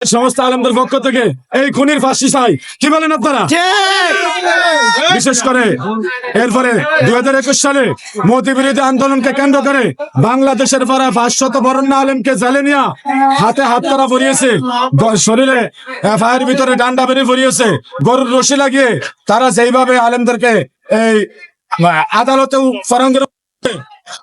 সমস্ত আলমদের পক্ষ থেকে এই খুনির ফাঁসি চাই। কি বলেন আপনারা? বিশেষ করে এরপরে দুই হাজার একুশ সালে মোদী বিরোধী আন্দোলনকে কেন্দ্র করে বাংলাদেশের পরে পাঁচশত বরণ্য আলেমকে জেলে নিয়ে হাতে হাত করা পরিয়েছে। শরীরে ফায়ার ভিতরে ডান্ডা বেরিয়ে পরিয়েছে গরুর রশি লাগিয়ে তারা যেইভাবে আলেমদেরকে এই আদালতে ফরঙ্গের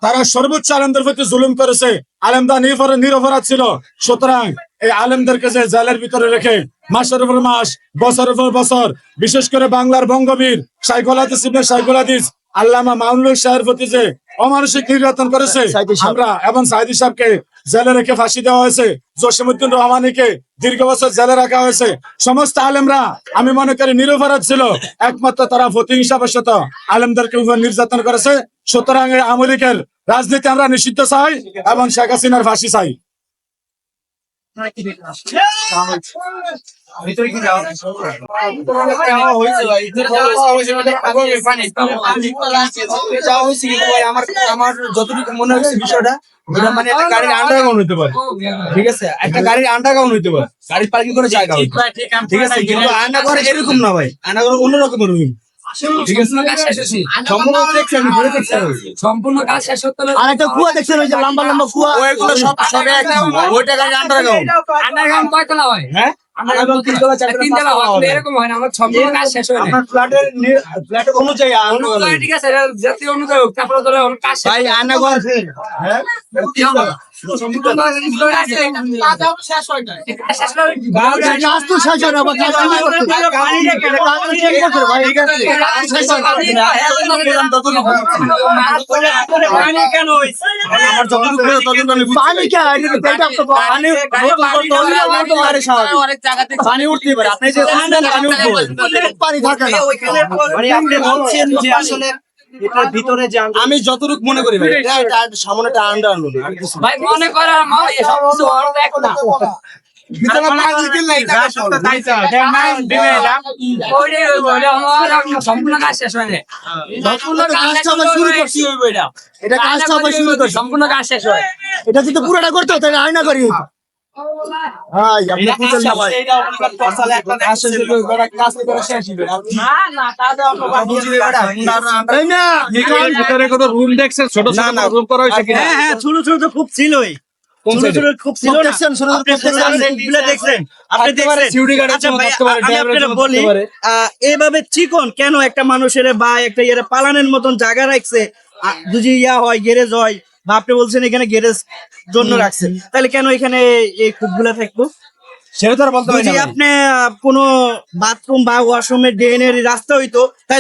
তারা সর্বোচ্চ আলেমদের প্রতি জুলুম করেছে আলেমদা নিরপরাধ ছিল। সুতরাং এই আলেমদেরকে যে জেলের ভিতরে রেখে মাসের উপর মাস বছরের পর বছর বিশেষ করে বাংলার বঙ্গবীর সাইকুল হাদিস ইবনে সাইকুল হাদিস আল্লামা মামুনুল শাহের প্রতি যে অমানসিক নির্যাতন করেছে আমরা এবং সাইদি সাহেবকে জেলে রেখে ফাঁসি দেওয়া হয়েছে জসিমুদ্দিন রহমানিকে দীর্ঘ বছর জেলে রাখা হয়েছে। সমস্ত আলেমরা আমি মনে করি নিরপরাধ ছিল একমাত্র তারা প্রতিহিংসাবশত আলেমদেরকে উপর নির্যাতন করেছে। সুতরাং এই আমলিকের রাজনীতি আমরা নিষিদ্ধ চাই এবং শেখ হাসিনার ফাঁসি চাই। আমার যতটুকু মনে বিষয়টা মানে হইতে পারে ঠিক আছে একটা গাড়ির হইতে পারে পার্কিং করে ঠিক আছে এরকম না ভাই আয়নাঘর অন্যরকম রুম সম্পূর্ণ কাজ শেষ হতে হলে আর একটা কুয়া দেখছেন ওই যে লম্বা লম্বা কুয়া? ওইগুলো সব সব ওইটা গাড়ির আন্ডারগ্রাউন্ড আন্ডারগ্রাউন্ড কয়তলা হয়? হ্যাঁ? হয় হয় হয় অনুযায়ী অনুযায়ী আন্ডারগ্রাউন্ড ঠিক আছে এটা জাতীয় অনুযায়ী হোক, তারপরে পানি উঠতে পারে আপনি যে পানি থাকে না। আপনি বলছেন যে আসলে এটার ভিতরে যে আমি যতটুকু মনে করি ভাই এটা এটা সামনেটা আন্ডার না। ভাই মনে করে মা এসব কিছু না ভিতরে পাগল কিল নাই তাই চাও নাই দিবে এলাম ওরে ওরে আমার সম্পূর্ণ কাজ শেষ হয় সম্পূর্ণ কাজ শেষ কাজটা আমরা শুরু করছি। হইব এটা এটা কাজটা আমরা শুরু করছি। সম্পূর্ণ কাজ শেষ হয় এটা যদি পুরোটা করতে হতো তাহলে আয়না করি। আপনি না ভাই। বড় করে শেষ না না বুঝিয়ে না, ভিতরে কত রুম দেখছেন? ছোট না, না। রুম করা হয়েছে কিনা? হ্যাঁ হ্যাঁ ছোট ছোট তো খুব ছিলই আচ্ছা এভাবে চিকন কেন একটা মানুষের বা একটা ইয়ে পালানের মতন জায়গা রাখছে? যদি ইয়া হয় গ্যারেজ হয় বা আপনি বলছেন এখানে গ্যারেজ জন্য রাখছেন তাহলে কেন এখানে এই কূপগুলা থাকব? সেটা তো আর বলতে পারি যদি আপনি কোনো বাথরুম বা ওয়াশরুমের ড্রেনের রাস্তা হইতো তাহলে